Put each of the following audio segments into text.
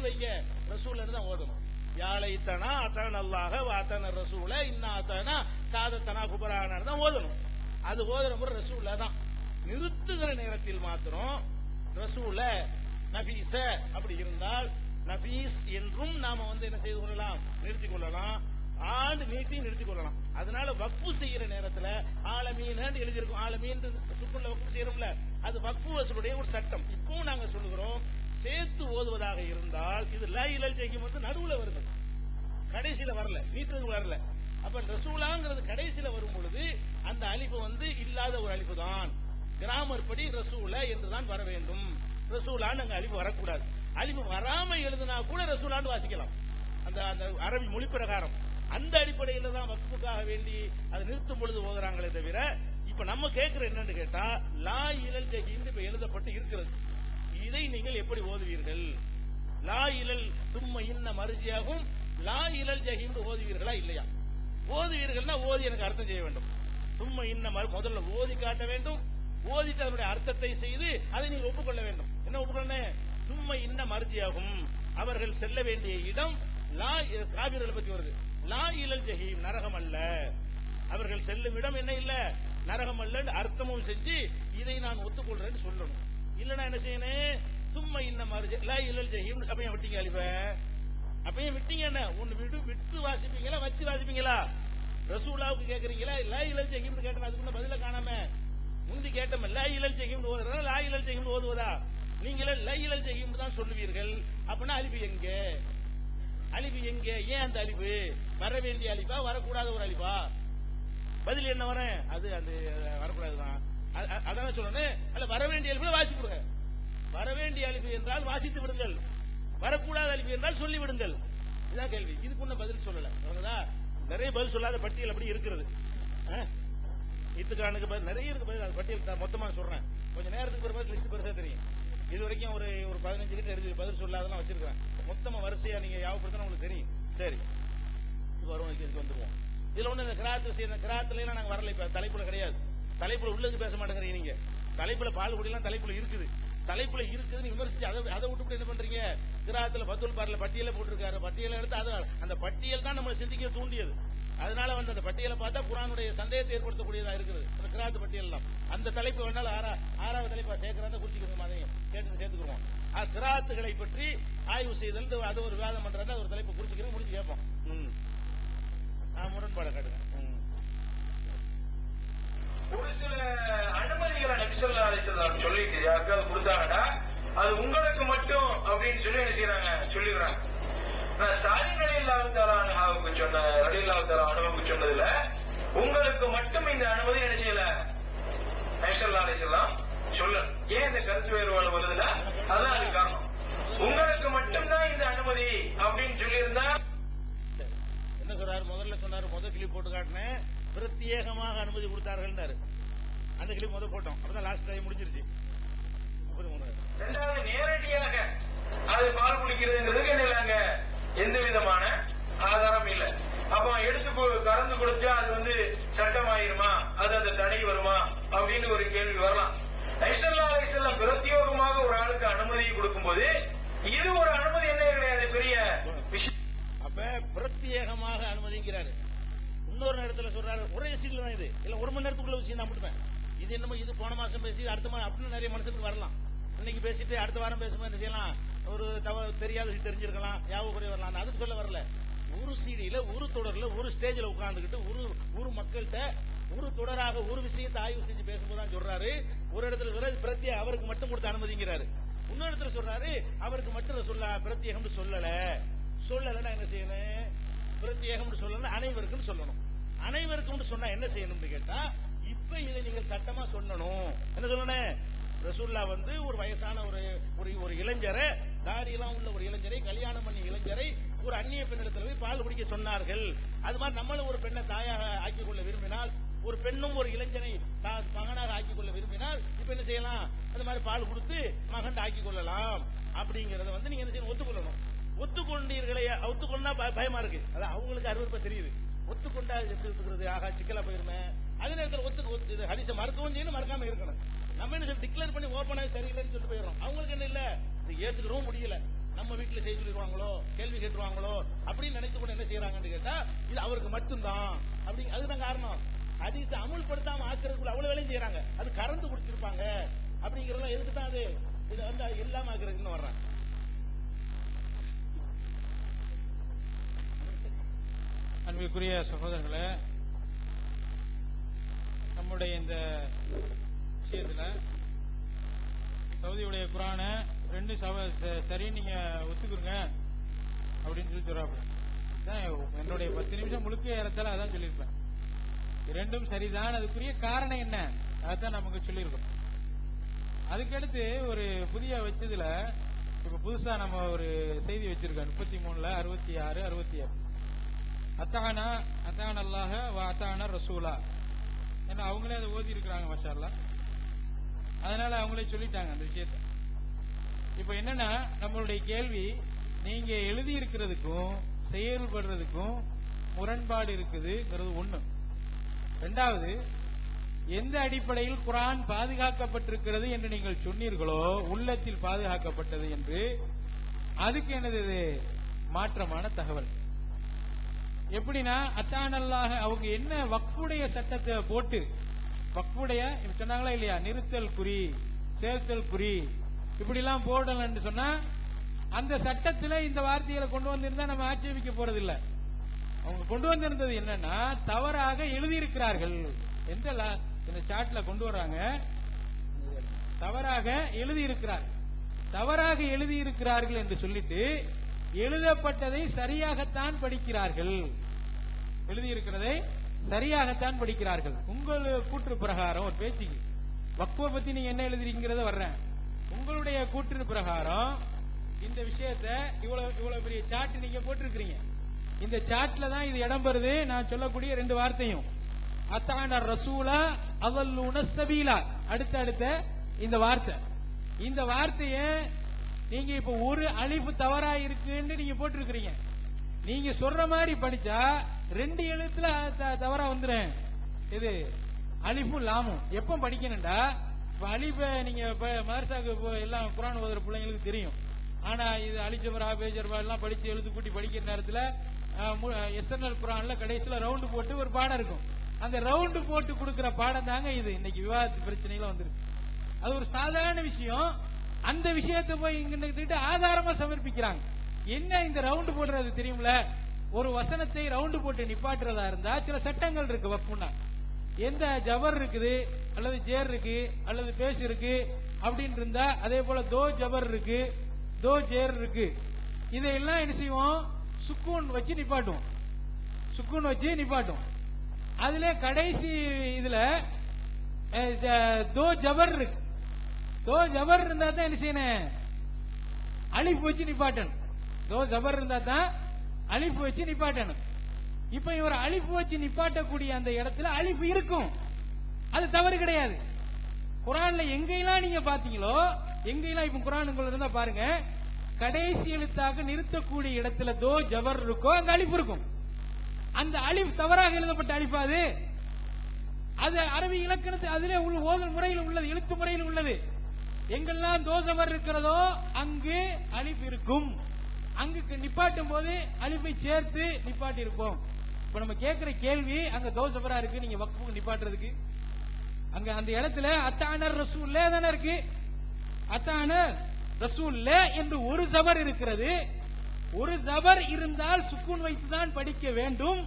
வைங்க. தான் ஓதணும். யாழைத்தனா அல்லாஹ வாத்தன ரசூல சாதத்தனா குபரான தான் ஓதணும். அது ஓதுற முறை தான். நிறுத்துகிற நேரத்தில் மாத்திரம் ரசூல நபீச அப்படி இருந்தால் நபீஸ் என்றும் நாம வந்து என்ன செய்து கொள்ளலாம்? நிறுத்திக் கொள்ளலாம். ஆண்டு நீட்டி நிறுத்திக் கொள்ளலாம். அதனால வக்ஃபு செய்யற நேரத்துல ஆலமீன் எழுதியிருக்கும். ஆலமீன் சுக்குள்ள வக்ஃபு செய்யறோம்ல. அது வக்ஃபு வசூலுடைய ஒரு சட்டம். இப்பவும் நாங்க சொல்லுகிறோம் சேர்த்து ஓதுவதாக இருந்தால் இது லா இலல் ஜெய்க்கும் வந்து நடுவுல வருது. கடைசியில வரல நீட்டது வரல. அப்ப ரசூலாங்கிறது கடைசியில வரும் பொழுது அந்த அழிப்பு வந்து இல்லாத ஒரு அழிப்பு தான் கிராமர் படி ரசூல என்றுதான் வர வேண்டும். ரசூலான்னு அங்க அழிப்பு வரக்கூடாது. அழிவு வராம எழுதுனா கூட ரசூலான்னு வாசிக்கலாம். அந்த அந்த அரபி மொழி பிரகாரம். அந்த அடிப்படையில தான் வக்ஃபுக்காக வேண்டி அதை நிறுத்தும் பொழுது ஓதுறாங்களே தவிர இப்ப நம்ம கேட்கிற என்னன்னு கேட்டா லா இலல் ஜெகின்னு இப்ப எழுதப்பட்டு இருக்கிறது. இதை நீங்கள் எப்படி ஓதுவீர்கள்? லா இழல் சும்ம இன்ன மருஜியாகும். லா இழல் ஜஹீம் ஓதுவீர்களா இல்லையா? ஓதுவீர்கள்னா ஓதி எனக்கு அர்த்தம் செய்ய வேண்டும். சும்மா இன்ன முதல்ல ஓதி காட்ட வேண்டும். ஓதிட்டு அதனுடைய அர்த்தத்தை செய்து அதை நீங்க ஒப்புக்கொள்ள வேண்டும். என்ன ஒப்புக்கொள்ளணும் சும்மா இன்ன மர்ஜியாகும். அவர்கள் செல்ல வேண்டிய இடம் லா காவிர்களை பத்தி வருது. லா இழல் ஜஹீம் நரகம் அல்ல. அவர்கள் செல்லும் இடம் என்ன இல்ல? நரகம் அல்ல அர்த்தமும் செஞ்சு இதை நான் ஒத்துக்கொள்றேன்னு சொல்லணும். இல்லைன்னா என்ன செய்யணும் சும்மா இன்ன மாதிரி லா இலல் ஜஹீம் அப்ப விட்டீங்க அலிப அப்பயும் விட்டீங்க என்ன ஒன்னு விட்டு விட்டு வாசிப்பீங்களா வச்சு வாசிப்பீங்களா ரசூலாவுக்கு கேக்குறீங்களா லா இலல் ஜஹீம் கேட்டேன் அதுக்கு பதில காணாம முந்தி கேட்டோம் லா இலல் ஜஹீம் ஓதுறதா லா இலல் ஜஹீம் ஓதுவதா நீங்களே லை இலல் ஜஹீம் தான் சொல்லுவீர்கள் அப்படின்னா அலிபு எங்க அழிவு எங்க ஏன் அந்த அலிபு வர வேண்டிய அழிப்பா வரக்கூடாத ஒரு அழிப்பா பதில் என்ன வரேன் அது அந்த வரக்கூடாதுதான் அதான் சொல்லணும் அல்ல வர வேண்டிய அலிபு வாசி கொடுங்க வர வேண்டிய என்றால் வாசித்து விடுங்கள். வரக்கூடாத அழிப்பு என்றால் சொல்லி விடுங்கள் இதான் கேள்வி. இதுக்கு ஒன்றும் பதில் சொல்லல. நிறைய பதில் சொல்லாத பட்டியல் அப்படி இருக்கிறது. ஆ? இத்துக்கானுக்கு பதில் நிறைய இருக்கு பதில். அது பட்டியல் மொத்தமாக மொத்தமா சொல்றேன். கொஞ்சம் நேரத்துக்கு பிறகு லிஸ்ட் பெருசா தெரியும். இது வரைக்கும் ஒரு ஒரு பதினஞ்சு கிட்ட இருக்கு பதில் சொல்லாதெல்லாம் வச்சிருக்கேன் மொத்தமா வரிசையா நீங்க யாவப்படுத்தணும் உங்களுக்கு தெரியும். சரி. இது வருவோம் இதுக்கு வந்துருவோம். இதுல ஒண்ணு இந்த கிராத்து செய்யற கிராத்துல எல்லாம் நாங்க வரல இப்ப. தலைப்புல கிடையாது. தலைப்புல உள்ளது பேச மாட்டேங்கிறீங்க நீங்க. தலைப்புல பால் குடியெல்லாம் தலைப்புல இருக்குது. தலைப்புல இருக்குதுன்னு விமர்சிச்சு அதை அதை விட்டு என்ன பண்றீங்க? கிராத்துல பத்துல் பார்ல பட்டியலை போட்டிருக்காரு. பட்டியலை எடுத்து அது அந்த பட்டியல் தான் நம்மளை சிந்திக்க தூண்டியது. அதனால வந்து அந்த பட்டியலை பார்த்தா குரானுடைய சந்தேகத்தை ஏற்படுத்தக்கூடியதா இருக்குது. அந்த கிராத்து பட்டியல் அந்த தலைப்பு வேணாலும் ஆறா ஆறாவது தலைப்பா சேர்க்கிறாங்க குறிச்சிக்கிறோம் அதையும் கேட்டு சேர்த்துக்கிறோம் அது கிராத்துகளை பற்றி ஆய்வு செய்தல் அது ஒரு விவாதம் பண்றாங்க ஒரு தலைப்பு குறிச்சிக்கிறோம் முடிச்சு கேட்போம். ம். ஆ, முரண்பாடை காட்டுங்க. ம். ஒரு சில அனுமதிகளை நபிசல்லா அலிசல்லாம் சொல்லிட்டு யாருக்காவது கொடுத்தாங்கன்னா அது உங்களுக்கு மட்டும் அப்படின்னு சொல்லி என்ன செய்யறாங்க சொல்லிடுறாங்க. நான் சாரி ரலில்லாஹு சொன்ன ரலில்லாஹு தஆலா அனுபவம் சொன்னதுல உங்களுக்கு மட்டும் இந்த அனுமதி என்ன செய்யல? நபிசல்லா அலிசல்லாம் சொல்ல ஏன் இந்த கருத்து வேறுபாடு வருதுன்னா அதான் அது காரணம். உங்களுக்கு மட்டும்தான் இந்த அனுமதி அப்படின்னு சொல்லியிருந்தா என்ன சொல்றாரு? முதல்ல சொன்னாரு முதல் கிளி போட்டு காட்டினேன். பிரத்யேகமாக அனுமதி கொடுத்தார்கள்னாரு. அந்த கிளிப் முதல் போட்டோம். அப்பதான் லாஸ்ட் டைம் முடிஞ்சிருச்சு. ரெண்டாவது நேரடியாக அது பால் குடிக்கிறதுங்கிறதுக்கு இல்லைங்க எந்த விதமான ஆதாரம் இல்ல. அப்ப எடுத்து கறந்து குடிச்சா அது வந்து சட்டமாயிருமா? அது அந்த தடை வருமா? அப்படின்னு ஒரு கேள்வி வரலாம். ஐசல்லா அலிசல்லாம் பிரத்யோகமாக ஒரு ஆளுக்கு அனுமதி கொடுக்கும்போது இது ஒரு அனுமதி என்ன கிடையாது பெரிய விஷயம். அப்ப பிரத்யேகமாக அனுமதிங்கிறாரு. இன்னொரு நேரத்தில் சொல்றாரு ஒரே சீட்ல தான் இது. இல்ல ஒரு மணி நேரத்துக்குள்ள விஷயம் தான் மட்டுமே இது என்னமோ இது போன மாசம் பேசி அடுத்த மாதம் அப்படின்னு நிறைய மனுஷனுக்கு வரலாம். இன்னைக்கு பேசிட்டு அடுத்த வாரம் பேசும்போது என்ன செய்யலாம்? ஒரு தவ தெரியாத விஷயம் தெரிஞ்சிருக்கலாம் யாவ குறை வரலாம். அது அதுக்கு சொல்ல வரல. ஒரு சீடியில ஒரு தொடர்ல ஒரு ஸ்டேஜ்ல உட்கார்ந்துக்கிட்டு ஒரு ஒரு மக்கள்கிட்ட ஒரு தொடராக ஒரு விஷயத்தை ஆய்வு செஞ்சு பேசும்போது தான் சொல்றாரு. ஒரு இடத்துல சொல்றாரு பிரத்யேக அவருக்கு மட்டும் கொடுத்து அனுமதிங்கிறாரு. இன்னொரு இடத்துல சொல்றாரு அவருக்கு மட்டும் சொல்ல பிரத்யேகம்னு சொல்லல. நான் என்ன செய்யணும்? பிரத்யேகம்னு சொல்லணும் அனைவருக்கும் சொல்லணும். அனைவருக்கும் சொன்னா என்ன செய்யணும்னு கேட்டா இப்ப இதை நீங்க சட்டமா சொல்லணும். என்ன சொல்லணும் ரசூல்லா வந்து ஒரு வயசான ஒரு ஒரு ஒரு இளைஞரை தாடியெல்லாம் உள்ள ஒரு இளைஞரை கல்யாணம் பண்ணி இளைஞரை ஒரு அந்நிய பெண்ணிடத்துல போய் பால் குடிக்க சொன்னார்கள். அது மாதிரி நம்மளும் ஒரு பெண்ணை தாயாக ஆக்கிக் கொள்ள விரும்பினால் ஒரு பெண்ணும் ஒரு இளைஞனை தான் மகனாக ஆக்கிக் கொள்ள விரும்பினால் இப்ப என்ன செய்யலாம்? அந்த மாதிரி பால் கொடுத்து மகன் ஆக்கிக் கொள்ளலாம். அப்படிங்கறத வந்து நீங்க என்ன செய்யணும்? ஒத்துக்கொள்ளணும். ஒத்துக்கொண்டீர்களே ஒத்துக்கொண்டா பயமா இருக்கு. அதான் அவங்களுக்கு அருவருப்பா தெரியுது. ஒத்துக்கொண்டா எப்படி ஒத்துக்கிறது? ஆகா சிக்கலா போயிருமே. அதே நேரத்தில் ஒத்து இது ஹரிச மறுக்கவும் செய்யணும் மறக்காம இருக்கணும். நம்ம என்ன சொல்லி டிக்ளேர் பண்ணி ஓப்பனாக சரியில்லைன்னு சொல்லிட்டு போயிடுறோம். அவங்களுக்கு என்ன இல்ல? இது ஏத்துக்கிறவும் முடியல. நம்ம வீட்டுல செய்ய சொல்லிடுவாங்களோ? கேள்வி கேட்டுருவாங்களோ? அப்படின்னு நினைத்து கூட என்ன செய்யறாங்கன்னு கேட்டா இது அவருக்கு மட்டும்தான். அப்படி அதுதான் காரணம். ஹதீஸ் அமுல்படுத்தாம ஆக்குறதுக்குள்ள அவ்வளவு வேலையும் செய்யறாங்க. அது கறந்து குடிச்சிருப்பாங்க. அப்படிங்கறதெல்லாம் எதுக்கு தான் அது? இது வந்து அது எல்லாம் ஆக்குறதுன்னு வர்றாங்க. அன்பிற்குரிய சகோதரர்களே நம்முடைய இந்த விஷயத்துல சவுதியுடைய குரானை ரெண்டு ச- சரி நீங்க ஒத்துக்குங்க அப்படின்னு சொல்லி சொல்றாப்புல. இதான் என்னுடைய பத்து நிமிஷம் முழுக்க ஏறத்தால அதான் சொல்லியிருப்பேன். ரெண்டும் சரிதான் அதுக்குரிய காரணம் என்ன? அதான் நமக்கு சொல்லியிருக்கோம். அதுக்கடுத்து ஒரு புதிய வச்சதுல இப்ப புதுசா நம்ம ஒரு செய்தி வச்சிருக்கோம் முப்பத்தி மூணுல அறுபத்தி ஆறு அறுபத்தி ஏழு. அத்தானா அத்தான் அல்லாஹ வ ரசூலா. ஏன்னா அவங்களே அதை ஓதி இருக்கிறாங்க மஷா அதனால அவங்களே சொல்லிட்டாங்க அந்த விஷயத்த. இப்ப என்னன்னா நம்மளுடைய கேள்வி நீங்க எழுதி இருக்கிறதுக்கும் செயல்படுறதுக்கும் முரண்பாடு இருக்குதுங்கிறது ஒண்ணு. ரெண்டாவது எந்த அடிப்படையில் குரான் பாதுகாக்கப்பட்டிருக்கிறது என்று நீங்கள் சொன்னீர்களோ உள்ளத்தில் பாதுகாக்கப்பட்டது என்று அதுக்கு என்னது மாற்றமான தகவல். எப்படின்னா அத்தானல்லாக அவங்க என்ன வக்ஃபுடைய சட்டத்தை போட்டு வக்ஃபுடைய சொன்னாங்களா இல்லையா? நிறுத்தல் குறி சேர்த்தல் குறி. இப்படி எல்லாம் போடலன்னு சொன்னா அந்த சட்டத்துல இந்த வார்த்தைகளை கொண்டு வந்திருந்தா நம்ம ஆட்சேபிக்க போறது இல்ல அவங்க கொண்டு வந்திருந்தது என்னன்னா தவறாக எழுதியிருக்கிறார்கள். எந்த லா- இந்த சாட்ல கொண்டு வர்றாங்க? தவறாக எழுதியிருக்கிறார். தவறாக எழுதியிருக்கிறார்கள் என்று சொல்லிட்டு எழுதப்பட்டதை சரியாகத்தான் படிக்கிறார்கள். எழுதியிருக்கிறதை சரியாகத்தான் படிக்கிறார்கள். உங்கள் கூற்று பிரகாரம் ஒரு பேச்சுக்கு வக்குவ பத்தி நீங்க என்ன எழுதுறீங்கிறத வர்றேன். உங்களுடைய கூற்று பிரகாரம் இந்த விஷயத்த இவ்வளவு இவ்வளவு பெரிய சாட் நீங்க போட்டிருக்கிறீங்க. இந்த சாட்ல தான் இது இடம் பெறுது. நான் சொல்லக்கூடிய ரெண்டு வார்த்தையும். அத்தான ரசூலா அவல்லூன சபீலா. அடுத்த அடுத்த இந்த வார்த்தை. இந்த வார்த்தையை நீங்க இப்ப ஒரு அழிப்பு தவறா இருக்குன்னு நீங்க போட்டிருக்கிறீங்க. நீங்க சொல்ற மாதிரி படிச்சா ரெண்டு எழுத்துல த- தவறா வந்துடும் இது அழிப்பும் லாமும் எப்ப படிக்கணும்டா? இப்ப அலிஃப நீங்க மதர்சாக்கு எல்லாம் குரான் ஓதுற பிள்ளைங்களுக்கு தெரியும். ஆனா இது அலிஜபரா பேஜர்பா எல்லாம் படிச்சு எழுத்து கூட்டி படிக்கிற நேரத்துல எஸ்என்எல் குரான்ல கடைசியில ரவுண்டு போட்டு ஒரு பாடம் இருக்கும். அந்த ரவுண்டு போட்டு கொடுக்கிற பாடம் தாங்க இது. இன்னைக்கு விவாதத்து பிரச்சனையில வந்திருக்கு. அது ஒரு சாதாரண விஷயம். அந்த விஷயத்தை போய் இங்கிட்டு ஆதாரமா சமர்ப்பிக்கிறாங்க. என்ன இந்த ரவுண்டு போடுறது தெரியுமில? ஒரு வசனத்தை ரவுண்டு போட்டு நிப்பாட்டுறதா இருந்தா சில சட்டங்கள் இருக்கு வக்குன்னா. எந்த ஜபர் இருக்குது அல்லது ஜேர் இருக்கு அல்லது பேஸ் இருக்கு அப்படின்னு இருந்தா அதே போல தோ ஜபர் இருக்கு தோ ஜேர் இருக்கு. இதையெல்லாம் என்ன செய்வோம்? சுக்கூன் வச்சு நிப்பாட்டுவோம். சுக்கூன் வச்சு நிப்பாட்டும் அதுல கடைசி இதுல தோ ஜபர் இருக்கு. தோ ஜபர் இருந்தா தான் என்ன செய்யணும்? அழிப்பு வச்சு நிப்பாட்டணும். தோ ஜபர் இருந்தா தான் அழிப்பு வச்சு நிப்பாட்டணும். இப்ப இவர் அழிப்பு வச்சு நிப்பாட்டக்கூடிய அந்த இடத்துல அழிப்பு இருக்கும். அது தவறு கிடையாது. குரான்ல எங்கெல்லாம் நீங்க பாத்தீங்களோ எங்கெல்லாம் இப்ப குரான் உங்களை இருந்தா பாருங்க கடைசி எழுத்தாக நிறுத்தக்கூடிய இடத்துல தோ ஜபர் இருக்கோ அங்க அழிப்பு இருக்கும். அந்த அழிவு தவறாக எழுதப்பட்ட அழிப்பாது அது. அது அரபி இலக்கணத்து அதிலே உள்ள ஓதல் முறையில் உள்ளது எழுத்து முறையில் உள்ளது. எங்கெல்லாம் தோசவர் இருக்கிறதோ அங்கு அழிப்பு இருக்கும் அங்கு நிப்பாட்டும் போது அழிப்பை சேர்த்து நிப்பாட்டி இருப்போம் இப்ப நம்ம கேட்கிற கேள்வி அங்க தோசபரா இருக்கு நீங்க வக்ஃபுக்கு நிப்பாட்டுறதுக்கு. அங்க அந்த இடத்துல அத்தானர் ரசூல்லே தானே இருக்கு. அத்தானர் ரசூல்லே என்று ஒரு ஜபர் இருக்கிறது. ஒரு ஜபர் இருந்தால் சுக்கூன் வைத்துதான் படிக்க வேண்டும்.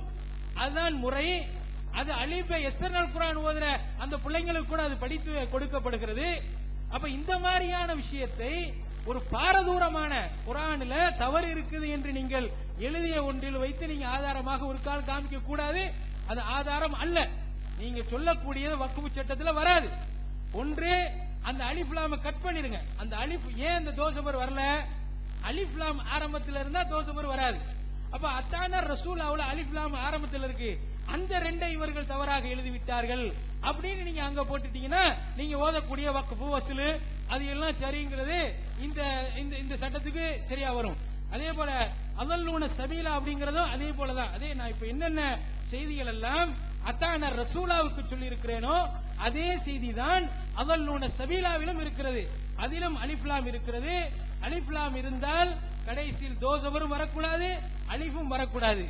அதுதான் முறை. அது அலிப எஸ்என்எல் குரான் ஓதுற அந்த பிள்ளைங்களுக்கு கூட அது படித்து கொடுக்கப்படுகிறது. அப்ப இந்த மாதிரியான விஷயத்தை ஒரு பாரதூரமான குரானில் தவறு இருக்குது என்று நீங்கள் எழுதிய ஒன்றில் வைத்து நீங்க ஆதாரமாக ஒரு கால் காமிக்க கூடாது. அது ஆதாரம் அல்ல. நீங்க சொல்லக்கூடியது வக்குவு சட்டத்துல வராது. ஒன்று அந்த அலிஃப்லாம கட் பண்ணிருங்க. அந்த அலிஃப் ஏன் அந்த தோசபர் வரல? அலிஃப்லாம் ஆரம்பத்துல இருந்தா தோசபர் வராது. அப்ப அத்தான ரசூல் அவ்வளவு அலிஃப்லாம் ஆரம்பத்துல இருக்கு. அந்த இவர்கள் தவறாக எழுதிவிட்டார்கள் அப்படின்னு நீங்க அங்க போட்டுட்டீங்கன்னா நீங்க ஓதக்கூடிய வக்குப்பு வசூலு அது எல்லாம் சரிங்கிறது இந்த இந்த இந்த சட்டத்துக்கு சரியா வரும். அதே போல அதல்லூன சபீலா அப்படிங்கறதும் அதே போலதான். அதே நான் இப்ப என்னென்ன செய்திகள் எல்லாம் அத்தான ரசூலாவுக்கு சொல்லி இருக்கிறேனோ அதே செய்தி தான் அதல்லூன சபீலாவிலும் இருக்கிறது. அதிலும் அலிஃப்லாம் இருக்கிறது. அலிஃப்லாம் இருந்தால் கடைசியில் தோசவரும் வரக்கூடாது அலிஃபும் வரக்கூடாது.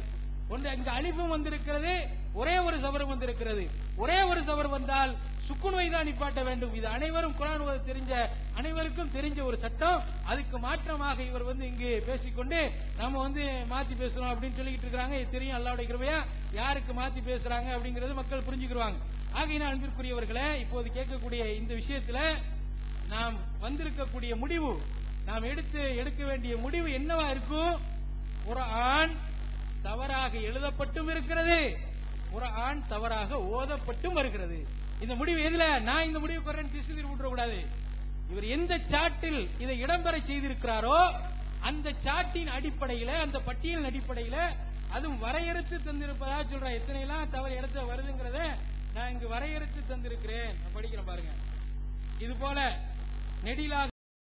ஒன்று இங்க அலிஃபும் வந்திருக்கிறது ஒரே ஒரு சபர் வந்திருக்கிறது. ஒரே ஒரு சபர் வந்தால் சுக்குநோய் தான் நிப்பாட்ட வேண்டும். இது அனைவரும் குரான் ஓத தெரிஞ்ச அனைவருக்கும் தெரிஞ்ச ஒரு சட்டம். அதுக்கு மாற்றமாக இவர் வந்து இங்கு பேசிக்கொண்டு நம்ம வந்து மாத்தி பேசுறோம் அப்படின்னு சொல்லிக்கிட்டு இருக்காங்க இது தெரியும் அல்லாவுடைய கிருபையா. யாருக்கு மாத்தி பேசுறாங்க அப்படிங்கறது மக்கள் புரிஞ்சுக்கிறாங்க ஆகையினால் அன்பிற்குரியவர்களே இப்போது கேட்கக்கூடிய இந்த விஷயத்துல நாம் வந்திருக்கக்கூடிய முடிவு நாம் எடுத்து எடுக்க வேண்டிய முடிவு என்னவா இருக்கும்? ஒரு ஆண் தவறாக எழுதப்பட்டும் இருக்கிறது. குரான் தவறாக ஓதப்பட்டும் வருகிறது. இந்த முடிவு எதுல? நான் இந்த முடிவு கொறேன் திசை கூடாது இவர் எந்த சாட்டில் இதை இடம்பெற செய்திருக்கிறாரோ அந்த சாட்டின் அடிப்படையில அந்த பட்டியலின் அடிப்படையில அதுவும் வரையறுத்து தந்திருப்பதா சொல்றேன் எத்தனை எல்லாம் தவறு இடத்துல வருதுங்கிறத நான் இங்கு வரையறுத்து தந்திருக்கிறேன். படிக்கிறேன் பாருங்க. இது போல நெடிலாக